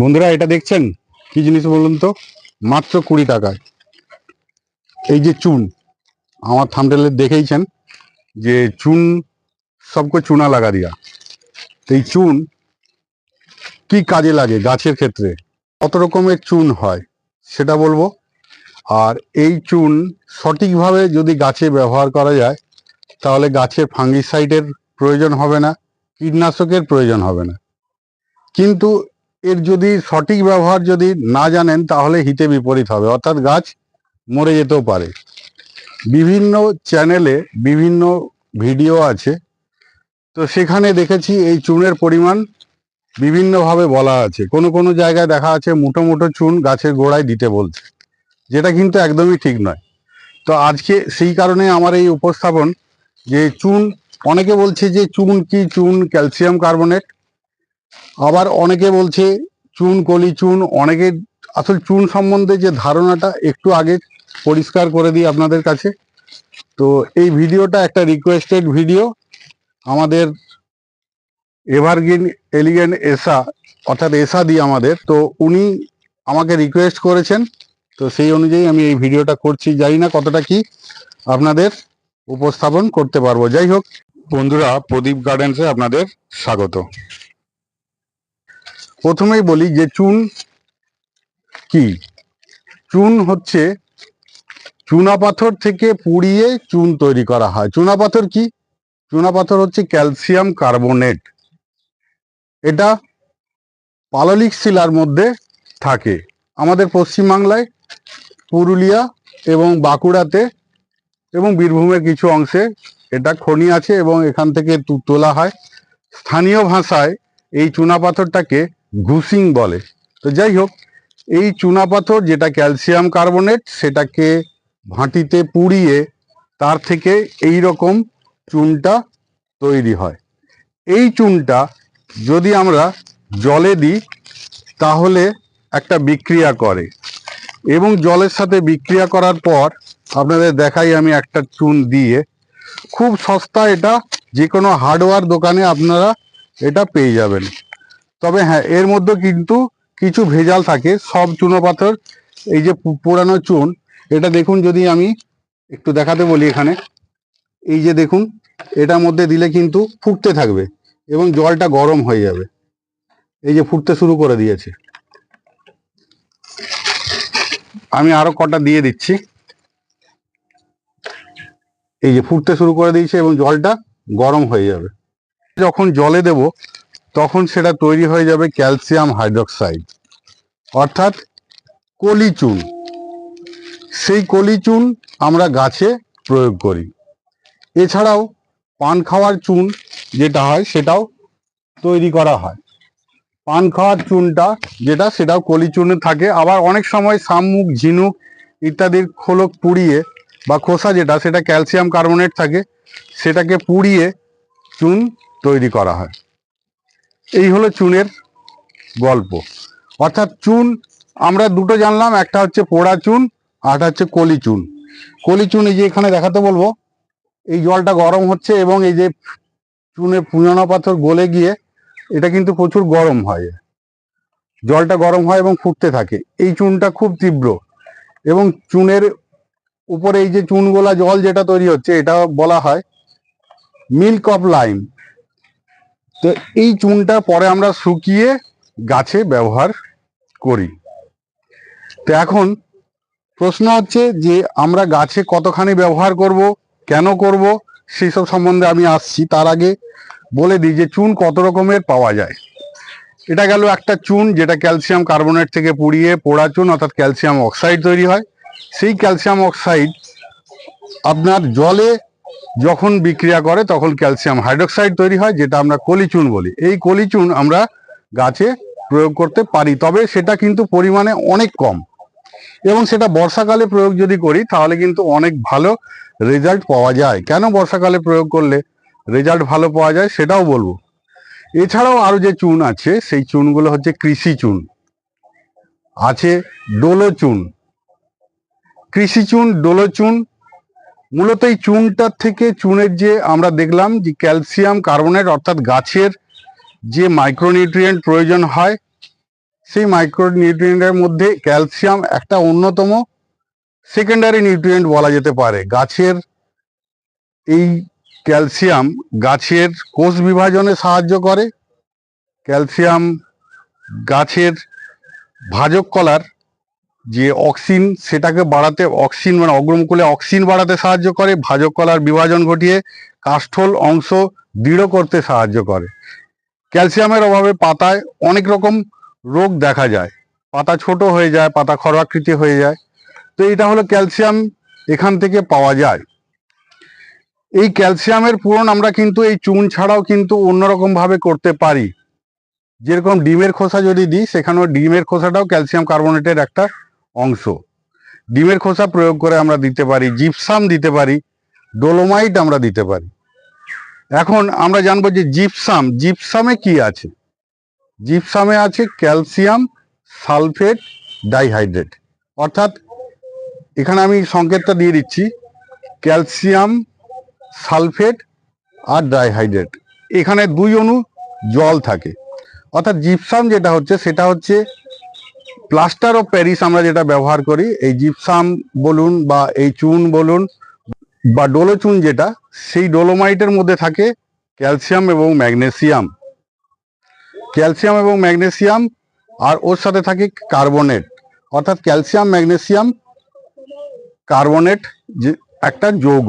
বন্ধুরা, এটা দেখছেন? কি জিনিস বলুন তো? মাত্র কুড়ি টাকায়। এই যে চুন, আমার থামডেলে দেখেইছেন যে চুন, সবকো চুনা লাগা দিয়া। এই চুন কি কাজে লাগে গাছের ক্ষেত্রে? কত রকমের চুন হয়, সেটা বলব। আর এই চুন সঠিকভাবে যদি গাছে ব্যবহার করা যায়, তাহলে গাছের ফাঙ্গিসাইডের প্রয়োজন হবে না, কীটনাশকের প্রয়োজন হবে না। কিন্তু এর যদি সঠিক ব্যবহার যদি না জানেন, তাহলে হিতে বিপরীত হবে। অর্থাৎ গাছ মরে যেতেও পারে। বিভিন্ন চ্যানেলে বিভিন্ন ভিডিও আছে। তো সেখানে দেখেছি এই চুনের পরিমাণ বিভিন্নভাবে বলা আছে। কোনো কোনো জায়গায় দেখা আছে মুঠো মুঠো চুন গাছের গোড়ায় দিতে বলছে। যেটা কিন্তু একদমই ঠিক নয়। তো আজকে সেই কারণে আমার এই উপস্থাপন যে চুন, অনেকে বলছে যে চুন কি? চুন ক্যালসিয়াম কার্বনেট। আবার অনেকে বলছে চুন, কলি চুন, অনেকে আসল চুন সম্বন্ধে যে ধারণাটা একটু আগে পরিষ্কার করে দিই আপনাদের কাছে। তো এই ভিডিওটা একটা রিকোয়েস্টেড ভিডিও আমাদের এভারগ্রিন এলিগেন্ট এসা অর্থাৎ এসা দি আমাদের। তো উনি আমাকে রিকোয়েস্ট করেছেন, তো সেই অনুযায়ী আমি এই ভিডিওটা করছি। জানি না কতটা কি আপনাদের উপস্থাপন করতে পারব। যাই হোক, বন্ধুরা, প্রদীপ গার্ডেন্সে আপনাদের স্বাগত। প্রথমেই বলি যে চুন কি? চুন হচ্ছে চুনা পাথর থেকে পুড়িয়ে চুন তৈরি করা হয়। চুনা পাথর কি? চুনা পাথর হচ্ছে ক্যালসিয়াম কার্বনেট। এটা পাললিক শিলার মধ্যে থাকে। আমাদের পশ্চিমবাংলায়, পুরুলিয়া এবং বাঁকুড়াতে এবং বীরভূমের কিছু অংশে এটা খনি আছে এবং এখান থেকে তোলা হয়। স্থানীয় ভাষায় এই চুনাপাথরটাকে ঘুসিং বলে। তো যাই হোক, এই চুনাপাথর যেটা ক্যালসিয়াম কার্বনেট, সেটাকে ভাঁটিতে পুড়িয়ে তার থেকে এই রকম চুনটা তৈরি হয়। এই চুনটা যদি আমরা জলে দিই, তাহলে একটা বিক্রিয়া করে। এবং জলের সাথে বিক্রিয়া করার পর আপনাদের দেখাই আমি একটা চুন দিয়ে। খুব সস্তা এটা যে কোনো হার্ডওয়্যার দোকানে আপনারা এটা পেয়ে যাবেন। তবে হ্যাঁ এর মধ্যে কিন্তু কিছু ভেজাল থাকে, সব চুনো পাথর, এই যে পু- পুরানো চুন, এটা দেখুন যদি আমি একটু দেখাতে বলি এখানে, এই যে দেখুন, এটার মধ্যে দিলে কিন্তু ফুটতে থাকবে এবং জলটা গরম হয়ে যাবে। এই যে ফুটতে শুরু করে দিয়েছে। আমি আরও কটা দিয়ে দিচ্ছি। এই যে ফুটতে শুরু করে দিয়েছে এবং জলটা গরম হয়ে যাবে। যখন জলে দেব তখন সেটা তৈরি হয়ে যাবে ক্যালসিয়াম হাইড্রক্সাইড, অর্থাৎ কলি চুন সেই কলি চুন আমরা গাছে প্রয়োগ করি। এছাড়াও পান খাওয়ার চুন যেটা হয় সেটাও তৈরি করা হয়। পান খাওয়ার চুনটা যেটা সেটাও কলি চুনে থাকে। আবার অনেক সময় শামুক, ঝিনুক ইত্যাদির খোলক পুড়িয়ে বা খোসা যেটা, সেটা ক্যালসিয়াম কার্বনেট থাকে, সেটাকে পুড়িয়ে চুন তৈরি করা হয়। এই হলো চুনের গল্প। অর্থাৎ চুন, আমরা দুটো জানলাম, একটা হচ্ছে পোড়া চুন, আর একটা হচ্ছে কলি চুন। কলি চুন এই যে এখানে দেখাতে বলব, এই জলটা গরম হচ্ছে এবং এই যে চুনে পুরানো পাথর গলে গিয়ে, এটা কিন্তু প্রচুর গরম হয়। জলটা গরম হয় এবং ফুটতে থাকে। এই চুনটা খুব তীব্র এবং চুনের উপরে এই যে চুনগোলা জল যেটা তৈরি হচ্ছে, এটা বলা হয় মিল্ক অফ লাইম। তো এই চুনটা পরে আমরা শুকিয়ে গাছে ব্যবহার করি। তো এখন প্রশ্ন হচ্ছে যে আমরা গাছে কতখানি ব্যবহার করব, কেন করব সেই সব সম্বন্ধে আমি আসছি। তার আগে বলে দিই যে চুন কত রকমের পাওয়া যায়। এটা গেল একটা চুন যেটা ক্যালসিয়াম কার্বনেট থেকে পুড়িয়ে পোড়া চুন অর্থাৎ ক্যালসিয়াম অক্সাইড তৈরি হয়। সেই ক্যালসিয়াম অক্সাইড আপনার জলে যখন বিক্রিয়া করে, তখন ক্যালসিয়াম হাইড্রোক্সাইড তৈরি হয়, যেটা আমরা কলিচুন বলি। এই কলিচুন আমরা গাছে প্রয়োগ করতে পারি, তবে সেটা কিন্তু পরিমাণে অনেক কম। এবং সেটা বর্ষাকালে প্রয়োগ যদি করি, তাহলে কিন্তু অনেক ভালো রেজাল্ট পাওয়া যায়। কেন বর্ষাকালে প্রয়োগ করলে রেজাল্ট ভালো পাওয়া যায়, সেটাও বলব। এছাড়াও আরও যে চুন আছে, সেই চুনগুলো হচ্ছে কৃষি চুন। আছে ডোলো চুন। কৃষি চুন, ডোলো চুন মূলত এই চুনটার থেকে চুনের যে আমরা দেখলাম যে ক্যালসিয়াম কার্বনেট অর্থাৎ গাছের যে মাইক্রোনিউট্রিয়েন্ট প্রয়োজন হয়, সেই মাইক্রোনিউট্রিয়েন্টের মধ্যে ক্যালসিয়াম একটা অন্যতম সেকেন্ডারি নিউট্রিয়েন্ট বলা যেতে পারে। গাছের এই ক্যালসিয়াম গাছের কোষ বিভাজনে সাহায্য করে। ক্যালসিয়াম গাছের ভাজক কলার যে অক্সিন সেটাকে বাড়াতে অক্সিন মানে অগ্রমকুলে অক্সিন বাড়াতে সাহায্য করে ভাজক কলার বিভাজন ঘটিয়ে কাষ্ঠল অংশ দৃঢ় করতে সাহায্য করে। ক্যালসিয়ামের অভাবে পাতায় অনেক রকম রোগ দেখা যায়। পাতা ছোট হয়ে যায়, পাতা খরাকৃতি হয়ে যায়। তো এটা হলো ক্যালসিয়াম এখান থেকে পাওয়া যায়। এই ক্যালসিয়ামের পূরণ আমরা কিন্তু এই চুন ছাড়াও কিন্তু অন্যরকম ভাবে করতে পারি। যেরকম ডিমের খোসা যদি দিই, সেখানেও ডিমের খোসাটাও ক্যালসিয়াম কার্বনেটের একটা অংশ। ডিমের খোসা প্রয়োগ করে আমরা দিতে পারি, জিপসাম দিতে পারি, ডোলোমাইট আমরা দিতে পারি। এখন আমরা জানব যে জিপসাম, জিপসামে কি আছে? জিপসামে আছে ক্যালসিয়াম সালফেট ডাইহাইড্রেট। অর্থাৎ এখানে আমি সংকেতটা দিয়ে দিচ্ছি, ক্যালসিয়াম সালফেট আর ডাইহাইড্রেট। এখানে দুই অণু জল থাকে। অর্থাৎ জিপসাম যেটা হচ্ছে, সেটা হচ্ছে প্লাস্টার অফ প্যারিস আমরা যেটা ব্যবহার করি, এই জিপসাম বলুন বা এই চুন বলুন বা ডোলোচুন যেটা, সেই ডোলোমাইটের মধ্যে থাকে ক্যালসিয়াম এবং ম্যাগনেসিয়াম ক্যালসিয়াম এবং ম্যাগনেসিয়াম আর ওর সাথে থাকে কার্বনেট অর্থাৎ ক্যালসিয়াম ম্যাগনেসিয়াম কার্বনেট যে একটা যৌগ।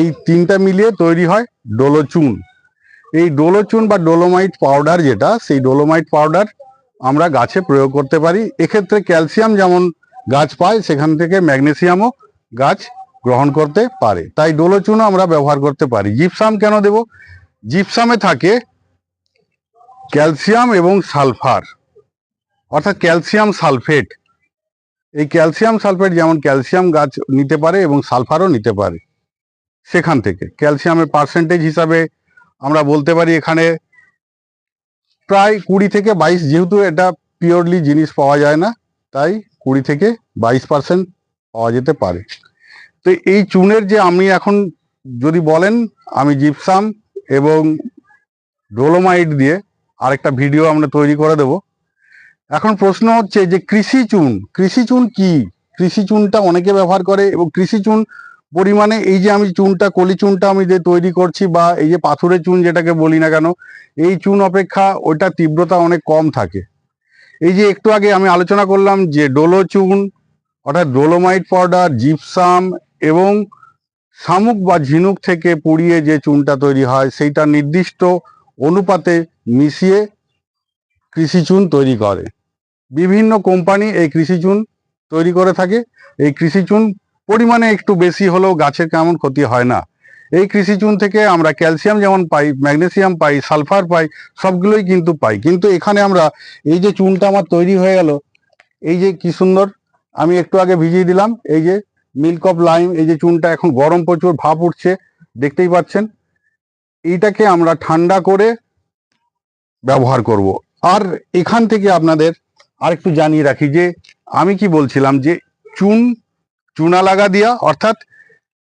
এই তিনটা মিলিয়ে তৈরি হয় ডোলোচুন এই ডোলোচুন বা ডোলোমাইট পাউডার যেটা, সেই ডোলোমাইট পাউডার আমরা গাছে প্রয়োগ করতে পারি। এক্ষেত্রে ক্যালসিয়াম যেমন গাছ পায়, সেখান থেকে ম্যাগনেসিয়ামও গাছ গ্রহণ করতে পারে। তাই ডোলোচুনও আমরা ব্যবহার করতে পারি। জিপসাম কেন দেব? জিপসামে থাকে ক্যালসিয়াম এবং সালফার, অর্থাৎ ক্যালসিয়াম সালফেট। এই ক্যালসিয়াম সালফেট যেমন ক্যালসিয়াম গাছ নিতে পারে এবং সালফারও নিতে পারে সেখান থেকে। ক্যালসিয়ামের পার্সেন্টেজ হিসাবে আমরা বলতে পারি এখানে প্রায় কুড়ি থেকে বাইশ, যেহেতু এটা পিওরলি জিনিস পাওয়া যায় না, তাই কুড়ি থেকে বাইশ পার্সেন্ট পাওয়া যেতে পারে। তো এই চুনের যে আমি এখন যদি বলেন, আমি জিপসাম এবং ডোলোমাইট দিয়ে আরেকটা ভিডিও আমরা তৈরি করে দেব। এখন প্রশ্ন হচ্ছে যে কৃষি চুন কৃষি চুন কি? কৃষি চুনটা অনেকে ব্যবহার করে এবং কৃষি চুন পরিমাণে এই যে আমি চুনটা, কলি চুনটা আমি যে তৈরি করছি বা এই যে পাথুরের চুন যেটাকে বলি না কেন, এই চুন অপেক্ষা ওইটা তীব্রতা অনেক কম থাকে। এই যে একটু আগে আমি আলোচনা করলাম যে ডোলো চুন, অর্থাৎ ডোলোমাইট পাউডার, জিপসাম এবং শামুক বা ঝিনুক থেকে পুড়িয়ে যে চুনটা তৈরি হয়, সেইটা নির্দিষ্ট অনুপাতে মিশিয়ে কৃষি চুন তৈরি করে। বিভিন্ন কোম্পানি এই কৃষি চুন তৈরি করে থাকে। এই কৃষি চুন পরিমাণে একটু বেশি হলেও গাছের কেমন ক্ষতি হয় না। এই কৃষি চুন থেকে আমরা ক্যালসিয়াম যেমন পাই, ম্যাগনেসিয়াম পাই, সালফার পাই, সবগুলোই কিন্তু পাই। কিন্তু এখানে আমরা এই যে চুনটা আমার তৈরি হয়ে গেল, এই যে কি সুন্দর, আমি একটু আগে ভিজিয়ে দিলাম, এই যে মিল্ক অফ লাইম এই যে চুনটা এখন গরম প্রচুর ভাপ উঠছে, দেখতেই পাচ্ছেন। এইটাকে আমরা ঠান্ডা করে ব্যবহার করব। আর এখান থেকে আপনাদের আরেকটু জানিয়ে রাখি যে, আমি কি বলছিলাম যে, চুন চুনা লাগা দিয়া, অর্থাৎ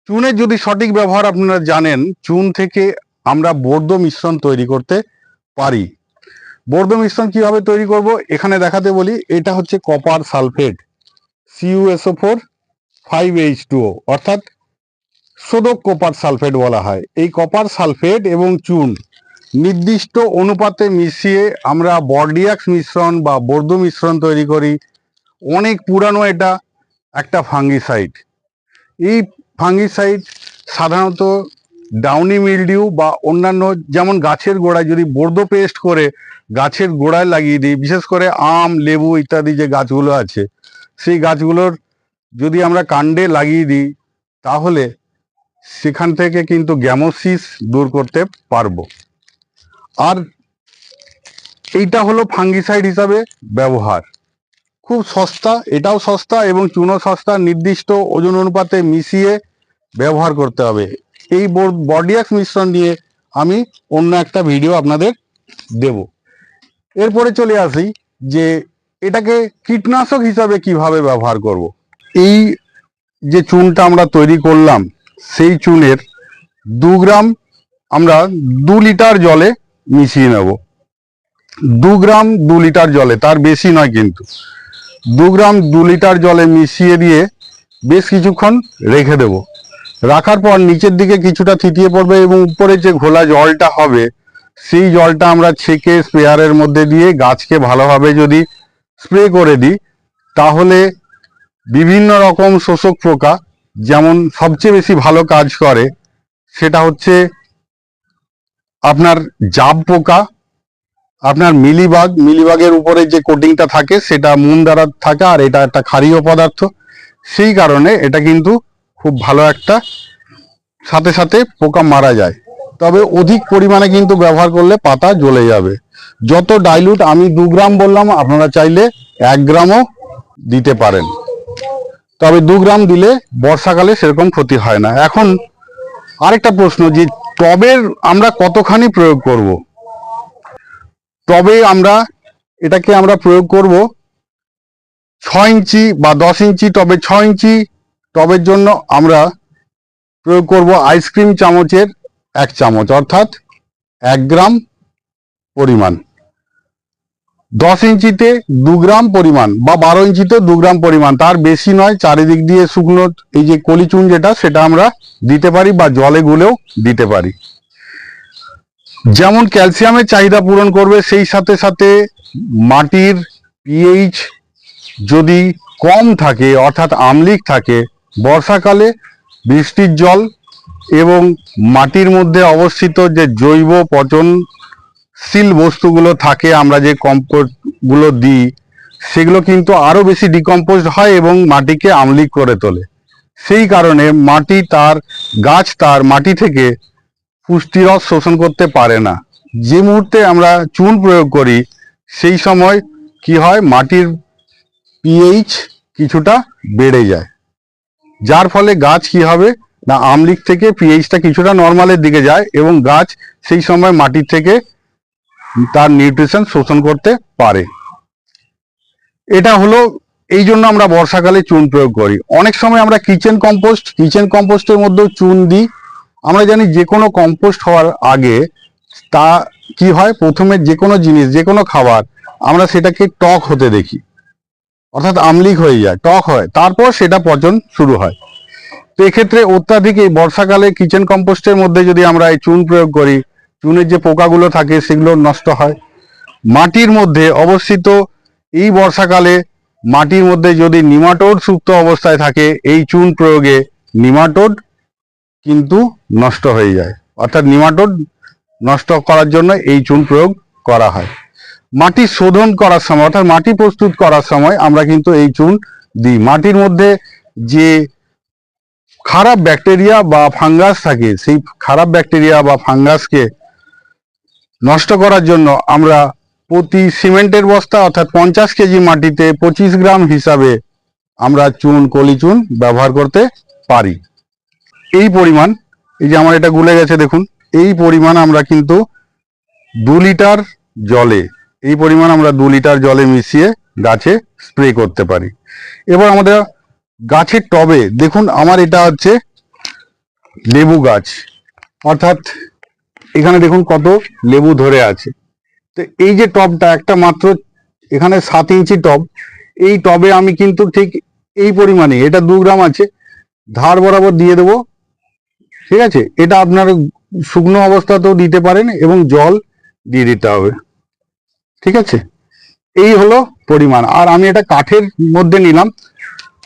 চুনের যদি সঠিক ব্যবহার আপনারা জানেন, চুন থেকে আমরা বর্ধ মিশ্রণ তৈরি করতে পারি। বর্ধ মিশ্রণ কীভাবে তৈরি করব? এখানে দেখাতে বলি, এটা হচ্ছে copper sulphate C U S O four five H two অর্থাৎ সোদক কপার সালফেট বলা হয়। এই কপার সালফেট এবং চুন নির্দিষ্ট অনুপাতে মিশিয়ে আমরা বর্ডিয়াক্স মিশ্রণ বা বর্ধ মিশ্রণ তৈরি করি। অনেক পুরানো এটা একটা ফাঙ্গিসাইড এই ফাঙ্গিসাইড সাধারণত ডাউনি মিলডিউ বা অন্যান্য যেমন গাছের গোড়ায় যদি বর্ধ পেস্ট করে গাছের গোড়ায় লাগিয়ে দিই, বিশেষ করে আম, লেবু ইত্যাদি যে গাছগুলো আছে, সেই গাছগুলোর যদি আমরা কাণ্ডে লাগিয়ে দিই, তাহলে সেখান থেকে কিন্তু গ্যামোসিস দূর করতে পারব। আর এইটা হলো ফাঙ্গিসাইড হিসাবে ব্যবহার। খুব সস্তা, এটাও সস্তা এবং চুনো সস্তা, নির্দিষ্ট ওজন অনুপাতে মিশিয়ে ব্যবহার করতে হবে। এই বডিয়াক্স মিশ্রণ নিয়ে আমি অন্য একটা ভিডিও আপনাদের দেব। এরপরে চলে আসি যে এটাকে কীটনাশক হিসাবে কীভাবে ব্যবহার করব। এই যে চুনটা আমরা তৈরি করলাম, সেই চুনের দু গ্রাম আমরা দু লিটার জলে মিশিয়ে নেব। দু গ্রাম দু লিটার জলে, তার বেশি নয় কিন্তু। দু গ্রাম দু লিটার জলে মিশিয়ে দিয়ে বেশ কিছুক্ষণ রেখে দেব। রাখার পর নিচের দিকে কিছুটা থিতিয়ে পড়বে এবং উপরে যে ঘোলা জলটা হবে, সেই জলটা আমরা ছেঁকে স্প্রেয়ারের মধ্যে দিয়ে গাছকে ভালোভাবে যদি স্প্রে করে দিই, তাহলে বিভিন্ন রকম শোষক পোকা, যেমন সবচেয়ে বেশি ভালো কাজ করে, সেটা হচ্ছে আপনার জাব পোকা আপনার মিলিবাগ, মিলিবাগের উপরে যে কোটিংটা থাকে, সেটা মুন দ্বারা থাকে, আর এটা একটা ক্ষারীয় পদার্থ। সেই কারণে এটা কিন্তু খুব ভালো একটা, সাথে সাথে পোকা মারা যায়। তবে অধিক পরিমাণে কিন্তু ব্যবহার করলে পাতা জ্বলে যাবে। যত ডাইলুট আমি দু গ্রাম বললাম, আপনারা চাইলে এক গ্রামও দিতে পারেন। তবে দু গ্রাম দিলে বর্ষাকালে সেরকম ক্ষতি হয় না। এখন আরেকটা প্রশ্ন যে টবের আমরা কতখানি প্রয়োগ করব? তবে আমরা এটাকে আমরা প্রয়োগ করব ছ ইঞ্চি বা দশ ইঞ্চি টবে ছ ইঞ্চি টবের জন্য আমরা প্রয়োগ করব আইসক্রিম চামচের এক চামচ, অর্থাৎ এক গ্রাম পরিমাণ। দশ ইঞ্চিতে দু গ্রাম পরিমাণ বা বারো ইঞ্চিতে দু গ্রাম পরিমাণ, তার বেশি নয়, চারিদিক দিয়ে শুকনো এই যে কলিচুন যেটা, সেটা আমরা দিতে পারি বা জলে গুলেও দিতে পারি। যেমন ক্যালসিয়ামের চাহিদা পূরণ করবে, সেই সাথে সাথে মাটির পিএইচ যদি কম থাকে, অর্থাৎ আমলিক থাকে, বর্ষাকালে বৃষ্টির জল এবং মাটির মধ্যে অবস্থিত যে জৈব পচনশীল বস্তুগুলো থাকে, আমরা যে কম্পোস্টগুলো দিই, সেগুলো কিন্তু আরও বেশি ডিকম্পোজ হয় এবং মাটিকে আমলিক করে তোলে। সেই কারণে মাটি তার, গাছ তার মাটি থেকে পুষ্টিরস শোষণ করতে পারে না। যে মুহূর্তে আমরা চুন প্রয়োগ করি, সেই সময় কি হয়? মাটির পিএইচ কিছুটা বেড়ে যায়। যার ফলে গাছ কি হবে? না, আমলিক থেকে পিএইচটা কিছুটা নর্মালের দিকে যায় এবং গাছ সেই সময় মাটির থেকে তার নিউট্রিশন শোষণ করতে পারে। এটা হলো, এই জন্য আমরা বর্ষাকালে চুন প্রয়োগ করি। অনেক সময় আমরা কিচেন কম্পোস্ট কিচেন কম্পোস্টের মধ্যেও চুন দিই। আমরা জানি যে কোনো কম্পোস্ট হওয়ার আগে তা কি হয়? প্রথমে যে কোনো জিনিস, যে কোনো খাবার আমরা সেটাকে টক হতে দেখি। অর্থাৎ আমলিক হয়ে যায়, টক হয়। তারপর সেটা পচন শুরু হয়। তো এক্ষেত্রে অত্যাধিক এই বর্ষাকালে কিচেন কম্পোস্টের মধ্যে যদি আমরা এই চুন প্রয়োগ করি, চুনের যে পোকাগুলো থাকে সেগুলো নষ্ট হয়। মাটির মধ্যে অবস্থিত এই বর্ষাকালে মাটির মধ্যে যদি নিমাটোড সুপ্ত অবস্থায় থাকে, এই চুন প্রয়োগে নিমাটোড কিন্তু নষ্ট হয়ে যায়। অর্থাৎ নিমাটোড নষ্ট করার জন্য এই চুন প্রয়োগ করা হয়। মাটি শোধন করার সময়, অর্থাৎ মাটি প্রস্তুত করার সময় আমরা কিন্তু এই চুন দিই। মাটির মধ্যে যে খারাপ ব্যাকটেরিয়া বা ফাঙ্গাস থাকে, সেই খারাপ ব্যাকটেরিয়া বা ফাঙ্গাসকে নষ্ট করার জন্য আমরা প্রতি সিমেন্টের বস্তা, অর্থাৎ পঞ্চাশ কেজি মাটিতে পঁচিশ গ্রাম হিসাবে আমরা চুন, কলি চুন ব্যবহার করতে পারি। এই পরিমাণ, এই যে আমার এটা গুলে গেছে দেখুন, এই পরিমাণ আমরা কিন্তু দু লিটার জলে, এই পরিমাণ আমরা দু লিটার জলে মিশিয়ে গাছে স্প্রে করতে পারি। এবার আমাদের গাছের টবে, দেখুন আমার এটা হচ্ছে লেবু গাছ। অর্থাৎ এখানে দেখুন কত লেবু ধরে আছে। তো এই যে টবটা, একটা মাত্র এখানে সাত ইঞ্চি টব, এই টবে আমি কিন্তু ঠিক এই পরিমাণে এটা দু গ্রাম আছে, ধার বরাবর দিয়ে দেবো ঠিক আছে? এটা আপনার শুকনো অবস্থাতেও দিতে পারেন এবং জল দিয়ে দিতে হবে। ঠিক আছে? এই হলো পরিমাণ। আর আমি এটা কাঠের মধ্যে নিলাম।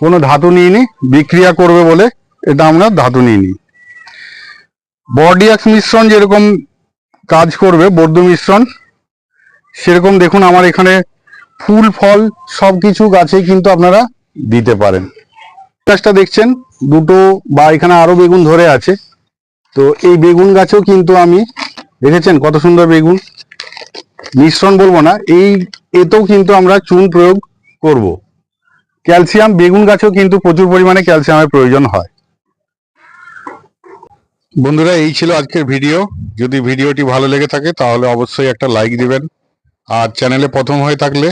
কোনো ধাতু নিইনি, বিক্রিয়া করবে বলে এটা আমরা ধাতু নিইনি। বডিয়াক্স মিশ্রণ যেরকম কাজ করবে বৌদ্ধ মিশ্রণ, সেরকম দেখুন আমার এখানে ফুল, ফল সব কিছু গাছে কিন্তু আপনারা দিতে পারেন। গাছটা দেখছেন, দুটো বা এখানে আরও বেগুন ধরে আছে। তো এই বেগুন গাছেও কিন্তু আমি দেখেছেন কত সুন্দর বেগুন। মিশ্রণ বলব না, এই এতেও কিন্তু আমরা চুন প্রয়োগ করব। ক্যালসিয়াম বেগুন গাছেও কিন্তু প্রচুর পরিমাণে ক্যালসিয়ামের প্রয়োজন হয়। বন্ধুরা, এই ছিল আজকের ভিডিও। যদি ভিডিওটি ভালো লেগে থাকে, তাহলে অবশ্যই একটা লাইক দিবেন। আর চ্যানেলে প্রথম হয়ে থাকলে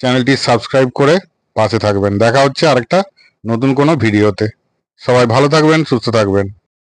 চ্যানেলটি সাবস্ক্রাইব করে পাশে থাকবেন। দেখা হচ্ছে আরেকটা নতুন কোনো ভিডিওতে। সবাই ভালো থাকবেন, সুস্থ থাকবেন।